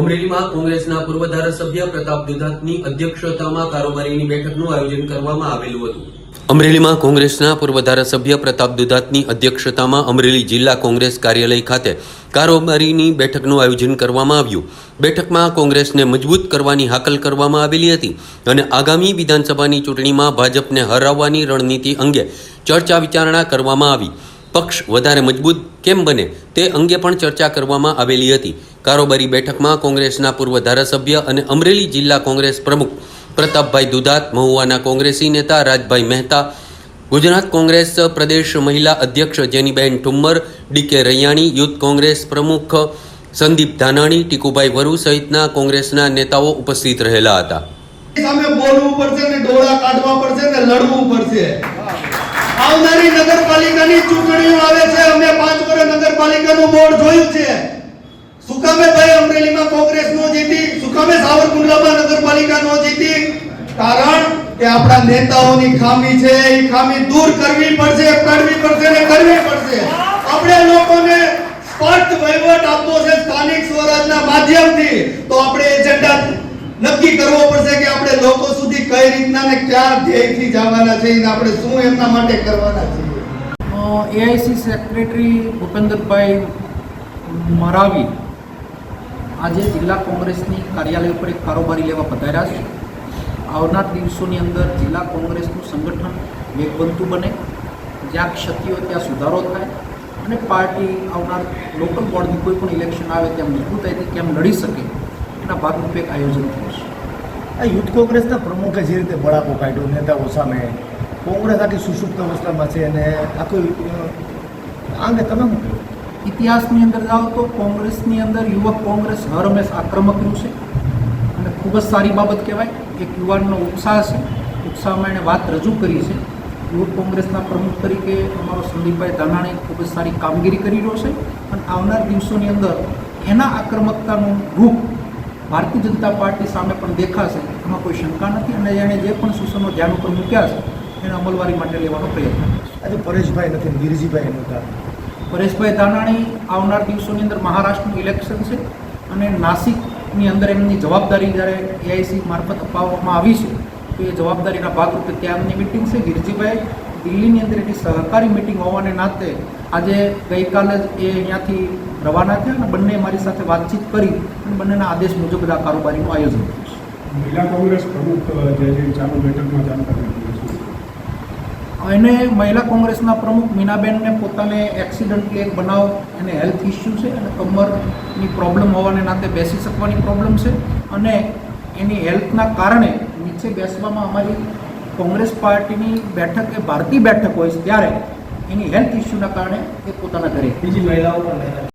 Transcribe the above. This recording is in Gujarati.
અમરેલીમાં કોંગ્રેસના પૂર્વ ધારાસભ્ય પ્રતાપ દુધાતની અધ્યક્ષતામાં કારોબારીની બેઠકનું આયોજન કરવામાં આવેલું હતું. અમરેલીમાં કોંગ્રેસના પૂર્વ ધારાસભ્ય પ્રતાપ દુધાતની અધ્યક્ષતામાં અમરેલી જિલ્લા કોંગ્રેસ કાર્યાલય ખાતે કારોબારીની બેઠકનું આયોજન કરવામાં આવ્યું. બેઠકમાં કોંગ્રેસને મજબૂત કરવાની હાકલ કરવામાં આવેલી હતી અને આગામી વિધાનસભાની ચૂંટણીમાં ભાજપને હરાવવાની રણનીતિ અંગે ચર્ચા વિચારણા કરવામાં આવી. પક્ષ વધારે મજબૂત કેમ બને તે અંગે પણ ચર્ચા કરવામાં આવેલી હતી. કારોબારી બેઠકમાં કોંગ્રેસના પૂર્વ ધારાસભ્ય અને અમરેલી જિલ્લા કોંગ્રેસ પ્રમુખ પ્રતાપભાઈ દુધાત, મહુવાના કોંગ્રેસી નેતા રાજભાઈ મહેતા, ગુજરાત કોંગ્રેસ પ્રદેશ મહિલા અધ્યક્ષ Jeniben Thummar D K Raiyani, youth Congress પ્રમુખ સંદીપ ધાનાણી, ટીકુભાઈ વરુ સહિતના કોંગ્રેસના નેતાઓ ઉપસ્થિત રહેલા હતા. સામે બોલવું પડશે ને ડોળા કાઢવા પડશે ને લડવું પડશે. આવનારી નગરપાલિકાની ચૂંટણીઓ આવે છે. અમે પાંચ વર્ષ નગરપાલિકાનું બોર્ડ જોયું છે. સુકામે ભાઈ અમરેલીમાં કોંગ્રેસ નો જીતી સુકામે સાવરકુંડલામાં નગરપાલિકા નો જીતી? કારણ કે આપણા નેતાઓની ખામી છે. એ ખામી દૂર કરવી પડશે કરવી પડશે ને કરવી પડશે. આપણે લોકોને સ્પષ્ટ વહીવટ આપવો છે સ્થાનિક સ્વરાજના માધ્યમથી. તો આપણે એજન્ડા નક્કી કરવો પડશે કે આપણે લોકો સુધી કઈ રીતના ને ક્યાં ધ્યેયથી જવાના છે. અને આપણે શું એમના માટે કરવાના છે? એઆઈસી સેક્રેટરી ભૂપેન્દ્રભાઈ મરાવી આજે જિલ્લા કોંગ્રેસની કાર્યાલય ઉપર એક કારોબારી લેવા પધાર્યા છે. આવનાર દિવસોની અંદર જિલ્લા કોંગ્રેસનું સંગઠન વેગવંતું બને, જ્યાં ક્ષતિઓ ત્યાં સુધારો થાય અને પાર્ટી આવનાર લોકલ બોર્ડની કોઈ પણ ઇલેક્શન આવે ત્યાં મજબૂતાઈથી કેમ લડી શકે, એના ભાગરૂપે એક આયોજન થયું છે. આ યુથ કોંગ્રેસના પ્રમુખે જે રીતે બળાપો કાઢ્યો નેતાઓ સામે કોંગ્રેસ આખી સુષુપ્ત અવસ્થામાં છે અને આખું આ અંગે તમે શું ઇતિહાસની અંદર જાઓ તો કોંગ્રેસની અંદર યુવક કોંગ્રેસ હર હંમેશ આક્રમક રહ્યું છે. અને ખૂબ જ સારી બાબત કહેવાય, એક યુવાનનો ઉત્સાહ છે. ઉત્સાહમાં એણે વાત રજૂ કરી છે. યુવક કોંગ્રેસના પ્રમુખ તરીકે અમારો સંદીપભાઈ ધાનાણી ખૂબ જ સારી કામગીરી કરી રહ્યો છે. અને આવનાર દિવસોની અંદર એના આક્રમકતાનું રૂપ ભારતીય જનતા પાર્ટી સામે પણ દેખાશે, એમાં કોઈ શંકા નથી. અને એણે જે પણ સૂચનો ધ્યાન ઉપર મૂક્યા છે એને અમલવારી માટે લેવાનો પ્રયત્ન કરશે. આજે પરેશભાઈ નથી ને વીરજીભાઈ નહોતા પરેશભાઈ ધાનાણી આવનાર દિવસોની અંદર મહારાષ્ટ્રનું ઇલેક્શન છે અને નાસિકની અંદર એમની જવાબદારી જ્યારે એઆઈસી મારફત અપાવવામાં આવી છે તો એ જવાબદારીના ભાગરૂપે ત્યાંની મિટિંગ છે. ગિરજીભાઈ દિલ્હીની અંદર એની સહકારી મિટિંગ હોવાને નાતે આજે ગઈકાલે જ એ અહીંયાથી રવાના થયા અને બંને મારી સાથે વાતચીત કરી અને બંનેના આદેશ મુજબ જ આ કારોબારીનું આયોજન મહિલા કોંગ્રેસ પ્રમુખ જે ચાલુ બેઠકમાં જાણકારી એને મહિલા કોંગ્રેસના પ્રમુખ મીનાબેનને પોતાને એક્સિડન્ટલી એક બનાવ એને હેલ્થ ઇસ્યુ છે અને કમરની પ્રોબ્લેમ હોવાને નાતે બેસી શકવાની પ્રોબ્લેમ છે અને એની હેલ્થના કારણે નીચે બેસવામાં અમારી કોંગ્રેસ પાર્ટીની બેઠક એ ભારતીય બેઠક હોય છે, ત્યારે એની હેલ્થ ઇસ્યુના કારણે એ પોતાના ઘરે બીજી મહિલાઓ પણ